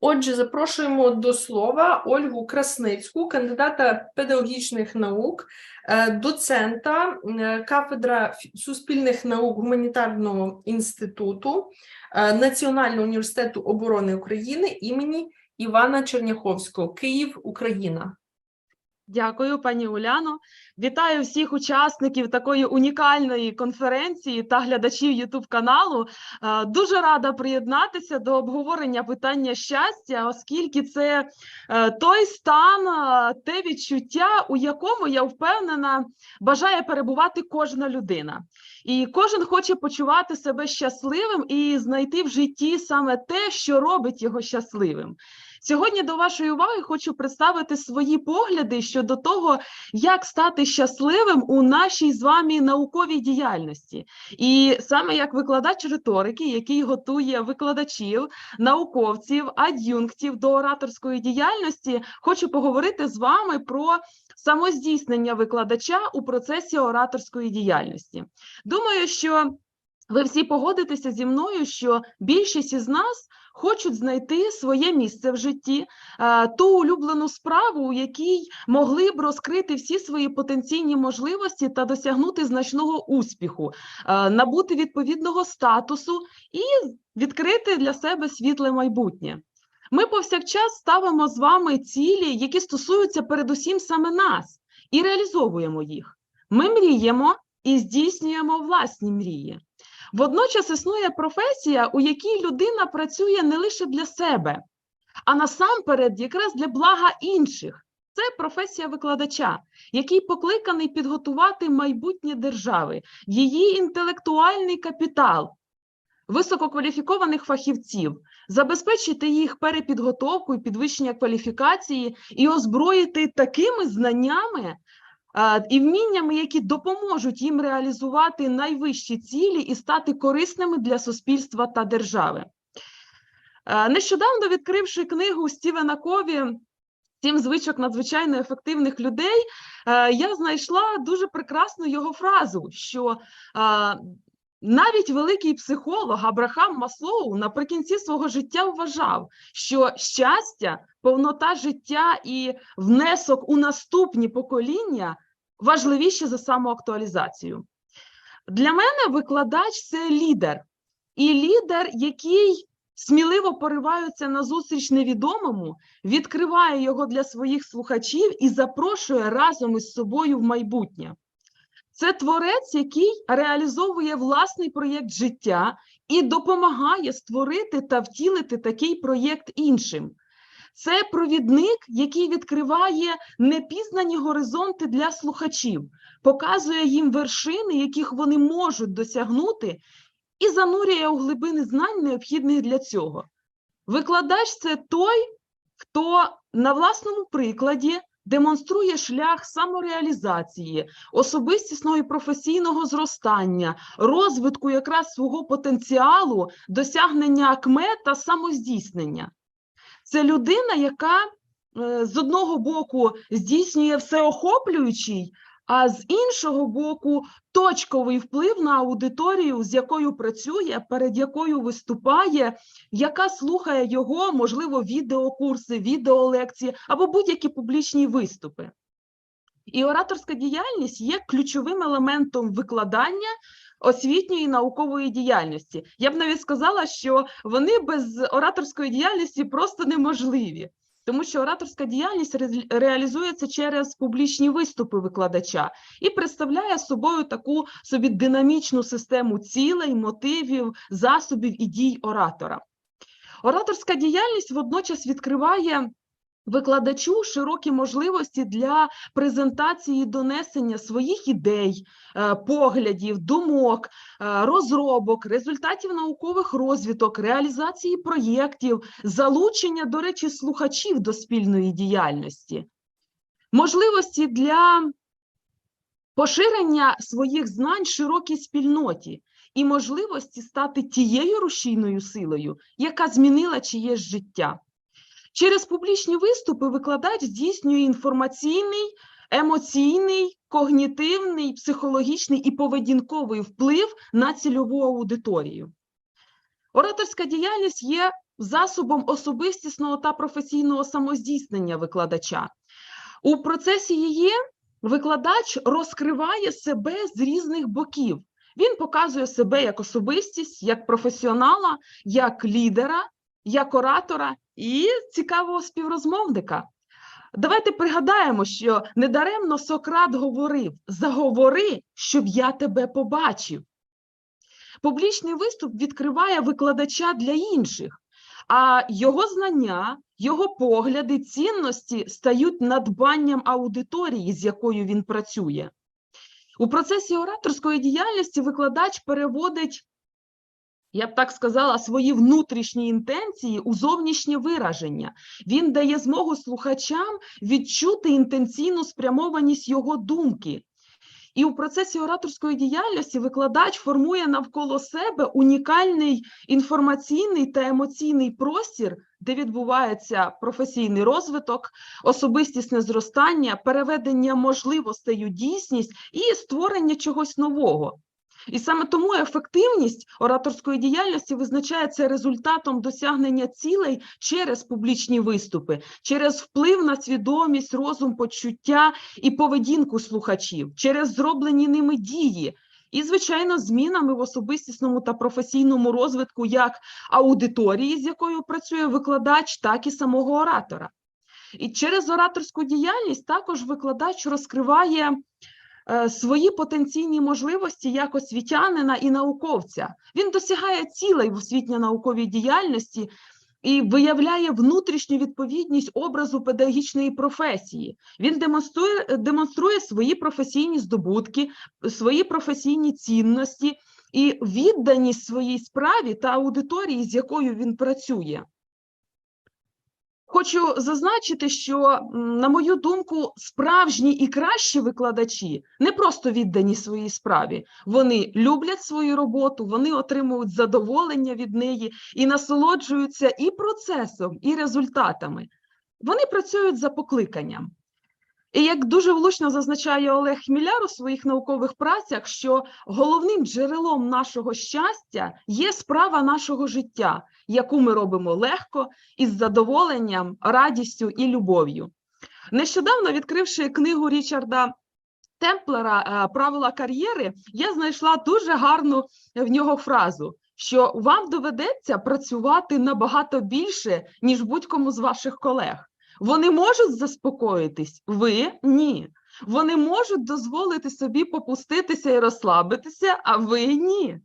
Отже, запрошуємо до слова Ольгу Красницьку, кандидата педагогічних наук, е, доцента е, кафедра суспільних наук гуманітарного інституту е, Національного університету оборони України імені Івана Черняховського, Київ, Україна. Дякую, пані Уляно. Вітаю всіх учасників такої унікальної конференції та глядачів youtube каналу. Е, Дуже рада приєднатися до обговорення питання щастя, оскільки це е, той стан, е, те відчуття, у якому я впевнена бажає перебувати кожна людина. І кожен хоче почувати себе щасливим і знайти в житті саме те, що робить його щасливим. Сьогодні до вашої уваги хочу представити свої погляди щодо того, як стати щасливим у нашій з вами науковій діяльності. І саме як викладач риторики, який готує викладачів, науковців, ад'юнктів до ораторської діяльності, хочу поговорити з вами про самоздійснення викладача у процесі ораторської діяльності. Думаю, що ви всі погодитеся зі мною, що більшість із нас хочуть знайти своє місце в житті, ту улюблену справу, у якій могли б розкрити всі свої потенційні можливості та досягнути значного успіху, набути відповідного статусу і відкрити для себе світле майбутнє. Ми повсякчас ставимо з вами цілі, які стосуються передусім саме нас, і реалізовуємо їх. Ми мріємо і здійснюємо власні мрії. Водночас існує професія, у якій людина працює не лише для себе, а насамперед якраз для блага інших. Це професія викладача, який покликаний підготувати майбутнє держави, її інтелектуальний капітал, висококваліфікованих фахівців, забезпечити їх перепідготовку і підвищення кваліфікації і озброїти такими знаннями, і вміннями, які допоможуть їм реалізувати найвищі цілі і стати корисними для суспільства та держави. Нещодавно відкривши книгу Стівена Кові Сім звичок надзвичайно ефективних людей, я знайшла дуже прекрасну його фразу, що навіть великий психолог Абрахам Маслоу наприкінці свого життя вважав, що щастя, повнота життя і внесок у наступні покоління важливіші за самоактуалізацію. Для мене викладач це лідер, і лідер, який сміливо поривається на зустріч невідомому, відкриває його для своїх слухачів і запрошує разом із собою в майбутнє. Це творець, який реалізовує власний проєкт життя і допомагає створити та втілити такий проєкт іншим. Це провідник, який відкриває непізнані горизонти для слухачів, показує їм вершини, яких вони можуть досягнути, і занурює у глибини знань, необхідних для цього. Викладач це той, хто на власному прикладі демонструє шлях самореалізації, особистісного і професійного зростання, розвитку якраз свого потенціалу, досягнення акме та самоздійснення. Це людина, яка е, з одного боку здійснює всеохоплюючий, а з іншого боку точковий вплив на аудиторію, з якою працює, перед якою виступає, яка слухає його, можливо, відеокурси, відеолекції або будь-які публічні виступи. І ораторська діяльність є ключовим елементом викладання освітньої і наукової діяльності. Я б навіть сказала, що вони без ораторської діяльності просто неможливі. Тому що ораторська діяльність реалізується через публічні виступи викладача і представляє собою таку собі динамічну систему цілей, мотивів, засобів і дій оратора. Ораторська діяльність водночас відкриває викладачу широкі можливості для презентації донесення своїх ідей, е, поглядів, думок, е, розробок, результатів наукових розвиток, реалізації проєктів, залучення, до речі, слухачів до спільної діяльності, можливості для поширення своїх знань широкій спільноті і можливості стати тією рушійною силою, яка змінила чиєсь життя. Через публічні виступи викладач здійснює інформаційний, емоційний, когнітивний, психологічний і поведінковий вплив на цільову аудиторію. Ораторська діяльність є засобом особистісного та професійного самоздійснення викладача. У процесі її викладач розкриває себе з різних боків. Він показує себе як особистість, як професіонала, як лідера, як оратора і цікавого співрозмовника. Давайте пригадаємо, що недаремно Сократ говорив: заговори, щоб я тебе побачив. Публічний виступ відкриває викладача для інших, а його знання, його погляди, цінності стають надбанням аудиторії, з якою він працює. У процесі ораторської діяльності викладач переводить, я б так сказала, свої внутрішні інтенції у зовнішнє вираження. Він дає змогу слухачам відчути інтенційну спрямованість його думки. І у процесі ораторської діяльності викладач формує навколо себе унікальний інформаційний та емоційний простір, де відбувається професійний розвиток, особистісне зростання, переведення можливостей у дійсність і створення чогось нового. І саме тому ефективність ораторської діяльності визначається результатом досягнення цілей через публічні виступи, через вплив на свідомість, розум, почуття і поведінку слухачів, через зроблені ними дії. І, звичайно, змінами в особистісному та професійному розвитку як аудиторії, з якою працює викладач, так і самого оратора. І через ораторську діяльність також викладач розкриває свої потенційні можливості як освітянина і науковця. Він досягає цілей в освітньо-науковій діяльності і виявляє внутрішню відповідність образу педагогічної професії. Він демонструє, демонструє свої професійні здобутки, свої професійні цінності і відданість своїй справі та аудиторії, з якою він працює. Хочу зазначити, що, на мою думку, справжні і кращі викладачі не просто віддані своїй справі, вони люблять свою роботу, вони отримують задоволення від неї і насолоджуються і процесом, і результатами. Вони працюють за покликанням. І як дуже влучно зазначає Олег Хміляр у своїх наукових працях, що головним джерелом нашого щастя є справа нашого життя, яку ми робимо легко, із задоволенням, радістю і любов'ю. Нещодавно відкривши книгу Річарда Темплера е, Правила кар'єри, я знайшла дуже гарну в нього фразу. Що вам доведеться працювати набагато більше, ніж будь-кому з ваших колег. Вони можуть заспокоїтись, ви ні. Вони можуть дозволити собі попуститися і розслабитися, а ви ні.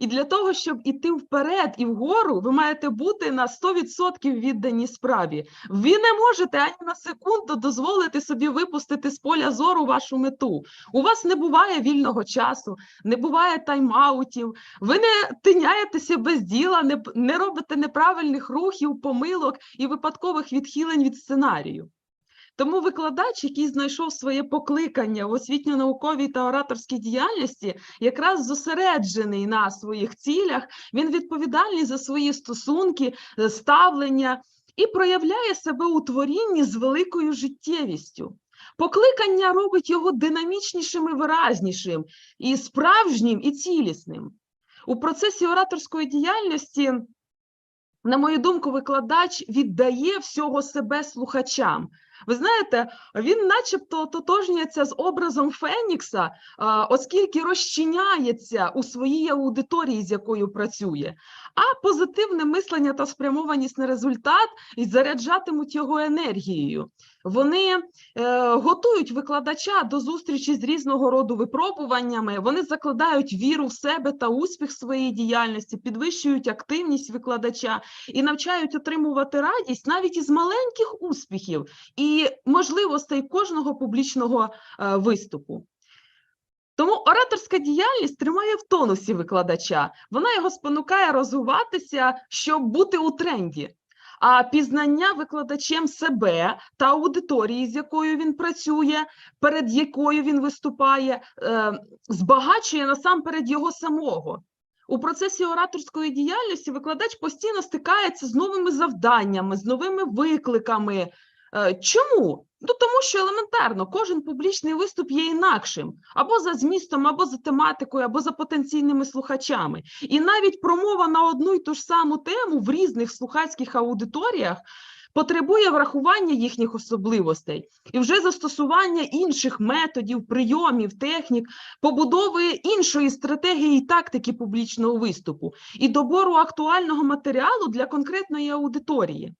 І для того, щоб іти вперед і вгору, ви маєте бути на 100% віддані справі. Ви не можете ані на секунду дозволити собі випустити з поля зору вашу мету. У вас не буває вільного часу, не буває тайм-аутів, ви не тиняєтеся без діла, не, не робите неправильних рухів, помилок і випадкових відхилень від сценарію. Тому викладач, який знайшов своє покликання в освітньо-науковій та ораторській діяльності, якраз зосереджений на своїх цілях, він відповідальний за свої стосунки, е, ставлення і проявляє себе у творінні з великою життєвістю. Покликання робить його динамічнішим і виразнішим, і справжнім, і цілісним. У процесі ораторської діяльності на мою думку, викладач віддає всього себе слухачам. Ви знаєте, він начебто тотожнюється з образом Фенікса, оскільки розчиняється у своїй аудиторії, з якою працює. А позитивне мислення та спрямованість на результат і заряджатимуть його енергією. Вони е, готують викладача до зустрічі з різного роду випробуваннями, вони закладають віру в себе та успіх своєї діяльності, підвищують активність викладача і навчають отримувати радість навіть із маленьких успіхів і можливостей кожного публічного е, виступу. Тому ораторська діяльність тримає в тонусі викладача, вона його спонукає розвиватися, щоб бути у тренді. А пізнання викладачем себе та аудиторії, з якою він працює, перед якою він виступає, е, збагачує насамперед його самого. У процесі ораторської діяльності викладач постійно стикається з новими завданнями, з новими викликами. Е, Чому? Ну, тому що елементарно, кожен публічний виступ є інакшим або за змістом, або за тематикою, або за потенційними слухачами. І навіть промова на одну й ту ж саму тему в різних слухацьких аудиторіях потребує врахування їхніх особливостей і вже застосування інших методів, прийомів, технік, побудови іншої стратегії і тактики публічного виступу і добору актуального матеріалу для конкретної аудиторії.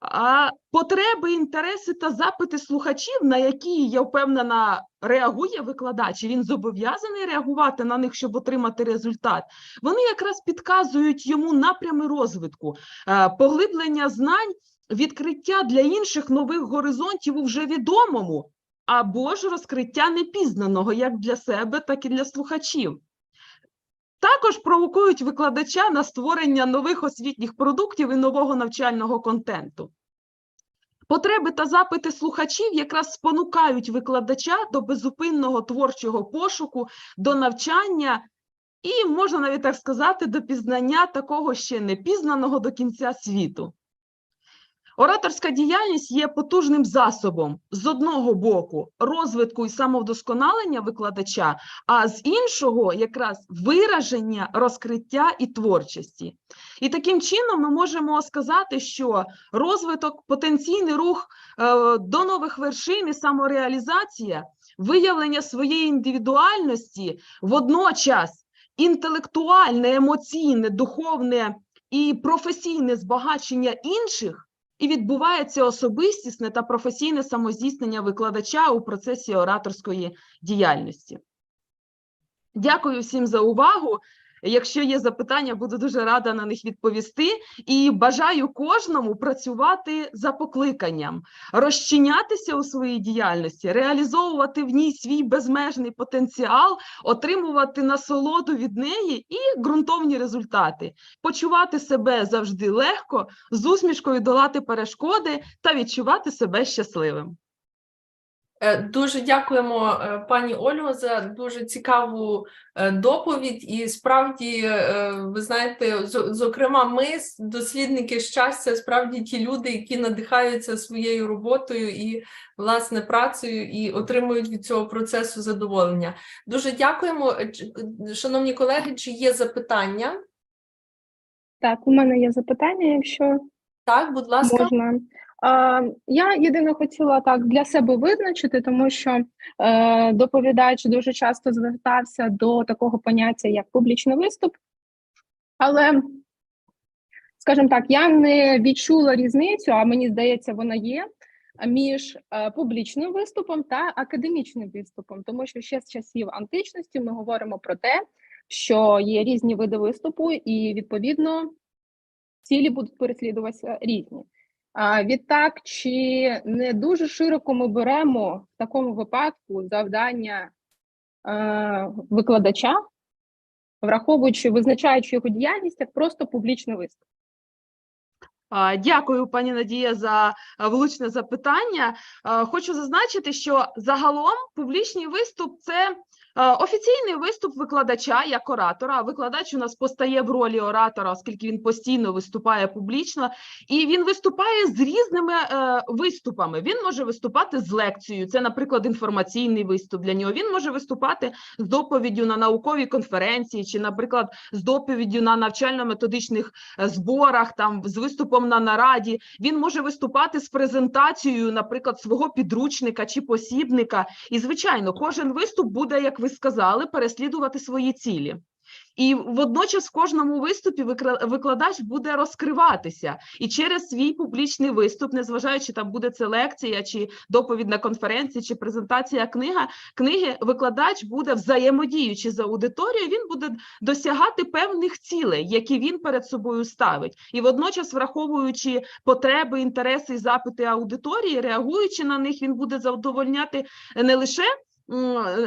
А потреби, інтереси та запити слухачів, на які я впевнена, реагує викладач, і він зобов'язаний реагувати на них, щоб отримати результат. Вони якраз підказують йому напрями розвитку, е, поглиблення знань, відкриття для інших нових горизонтів у вже відомому, або ж розкриття непізнаного як для себе, так і для слухачів. Також провокують викладача на створення нових освітніх продуктів і нового навчального контенту. Потреби та запити слухачів якраз спонукають викладача до безупинного творчого пошуку, до навчання і, можна навіть так сказати, до пізнання такого ще не пізнаного до кінця світу. Ораторська діяльність є потужним засобом з одного боку розвитку і самовдосконалення викладача, а з іншого якраз вираження, розкриття і творчості. І таким чином ми можемо сказати, що розвиток, потенційний рух е, до нових вершин і самореалізація, виявлення своєї індивідуальності водночас інтелектуальне, емоційне, духовне і професійне збагачення інших. І відбувається особистісне та професійне самоздійснення викладача у процесі ораторської діяльності. Дякую всім за увагу. Якщо є запитання, буду дуже рада на них відповісти. І бажаю кожному працювати за покликанням, розчинятися у своїй діяльності, реалізовувати в ній свій безмежний потенціал, отримувати насолоду від неї і ґрунтовні результати, почувати себе завжди легко, з усмішкою долати перешкоди та відчувати себе щасливим. Е, Дуже дякуємо е, пані Ольго за дуже цікаву е, доповідь. І справді, ви знаєте, зокрема, ми, дослідники щастя, справді ті люди, які надихаються своєю роботою і власне працею, і отримують від цього процесу задоволення. Дуже дякуємо, шановні колеги. Чи є запитання? Так, у мене є запитання, якщо Так, будь ласка. можна. Я єдине хотіла так для себе визначити, тому що е, доповідач дуже часто звертався до такого поняття, як публічний виступ. Але, скажімо так, я не відчула різницю, а мені здається, вона є між е, публічним виступом та академічним виступом, тому що ще з часів античності ми говоримо про те, що є різні види виступу, і відповідно цілі будуть переслідуватися різні. Відтак, чи не дуже широко ми беремо в такому випадку завдання е, викладача, враховуючи, визначаючи його діяльність як просто публічний виступ? Дякую, пані Надія, за влучне запитання. Хочу зазначити, що загалом публічний виступ це офіційний виступ викладача як оратора. Викладач у нас постає в ролі оратора, оскільки він постійно виступає публічно, і він виступає з різними е, виступами. Він може виступати з лекцією. Це, наприклад, інформаційний виступ для нього. Він може виступати з доповіддю на науковій конференції, чи, наприклад, з доповіддю на навчально-методичних е, зборах, там з виступом на нараді. Він може виступати з презентацією, наприклад, свого підручника чи посібника. І, звичайно, кожен виступ буде, як ви сказали, переслідувати свої цілі. І водночас в кожному виступі викладач буде розкриватися і через свій публічний виступ, незважаючи там буде це лекція, чи доповідь на конференції, чи презентація книга, книги, викладач буде взаємодіючи з аудиторією, він буде досягати певних цілей, які він перед собою ставить, і водночас, враховуючи потреби, інтереси і запити аудиторії, реагуючи на них, він буде задовольняти не лише.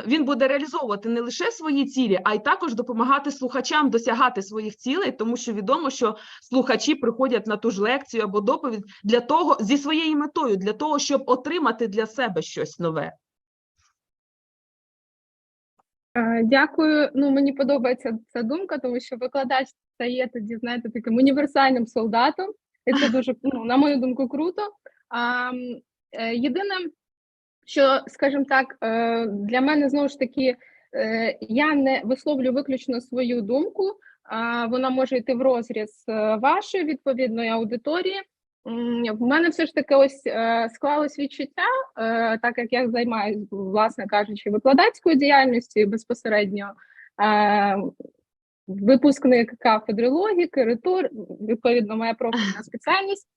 Він буде реалізовувати не лише свої цілі, а й також допомагати слухачам досягати своїх цілей, тому що відомо, що слухачі приходять на ту ж лекцію або доповідь для того зі своєю метою, для того, щоб отримати для себе щось нове. Дякую. Ну, мені подобається ця думка, тому що викладач стає тоді, знаєте, таким універсальним солдатом, і це дуже, ну, на мою думку, круто. А, Е, Єдине, що, скажімо так, е, для мене знову ж таки, е, я не висловлю виключно свою думку, вона може йти в розріз е, вашої відповідної аудиторії. В мене все ж таки ось склалось відчуття, так як я займаюся, власне кажучи, викладацькою діяльністю безпосередньо випускник кафедри логіки, ретор, відповідно, моя профільна спеціальність.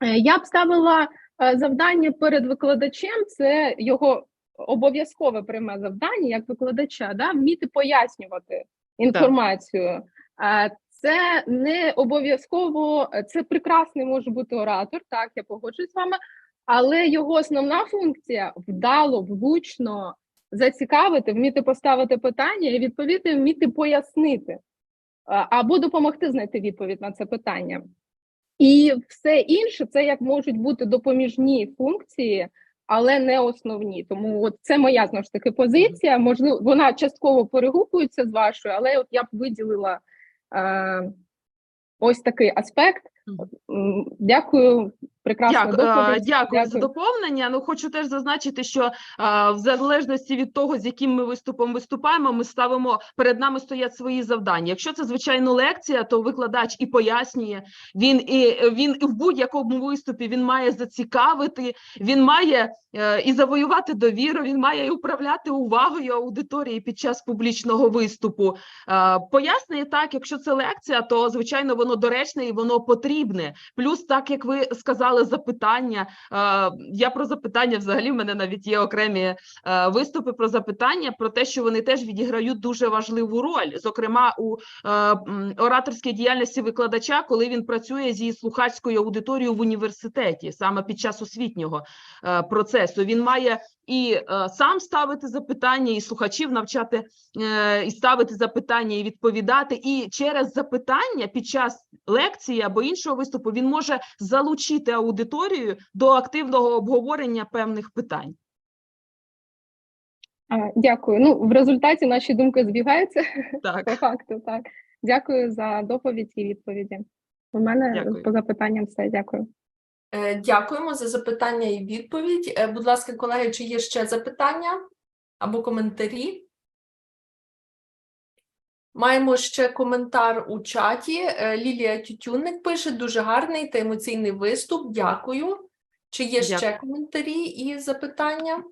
Я б ставила завдання перед викладачем, це його обов'язкове пряме завдання як викладача, да, вміти пояснювати інформацію. Е, Це не обов'язково, це прекрасний може бути оратор, так, я погоджуюсь з вами, але його основна функція вдало, влучно зацікавити, вміти поставити питання і відповідно вміти пояснити е, або допомогти знайти відповідь на це питання. І все інше це як можуть бути допоміжні функції, але не основні. Тому от це моя знову ж таки позиція. Можливо, вона частково перегукується з вашою, але от я б виділила е, ось такий аспект. Дякую, прекрасна Дякую, е, доповідь. дякую за доповнення. Ну хочу теж зазначити, що е, в залежності від того, з яким ми виступом виступаємо, ми ставимо перед нами стоять свої завдання. Якщо це звичайно лекція, то викладач і пояснює. Він і він і в будь-якому виступі він має зацікавити, він має е, і завоювати довіру. Він має і управляти увагою аудиторії під час публічного виступу. Пояснює так, якщо це лекція, то звичайно воно доречне і воно потрібне. Плюс, так як ви сказали, запитання. е, Я про запитання взагалі в мене навіть є окремі е, виступи про запитання, про те, що вони теж відіграють дуже важливу роль, зокрема у е, ораторській діяльності викладача, коли він працює зі слухацькою аудиторією в університеті, саме під час освітнього процесу. Він має і сам ставити запитання, і слухачів навчати і ставити запитання, і відповідати. І через запитання під час лекції або іншого виступу він може залучити аудиторію до активного обговорення певних питань. А, Дякую. Ну, в результаті наші думки збігаються. Так. По факту, так. Дякую за доповідь і відповіді. У мене Дякую. по запитанням все. Дякую. Е, Дякуємо за запитання і відповідь. Е, Будь ласка, колеги, чи є ще запитання або коментарі? Маємо ще коментар у чаті. Е, Лілія Тютюнник пише дуже гарний та емоційний виступ. Дякую. Чи є ще коментарі і запитання?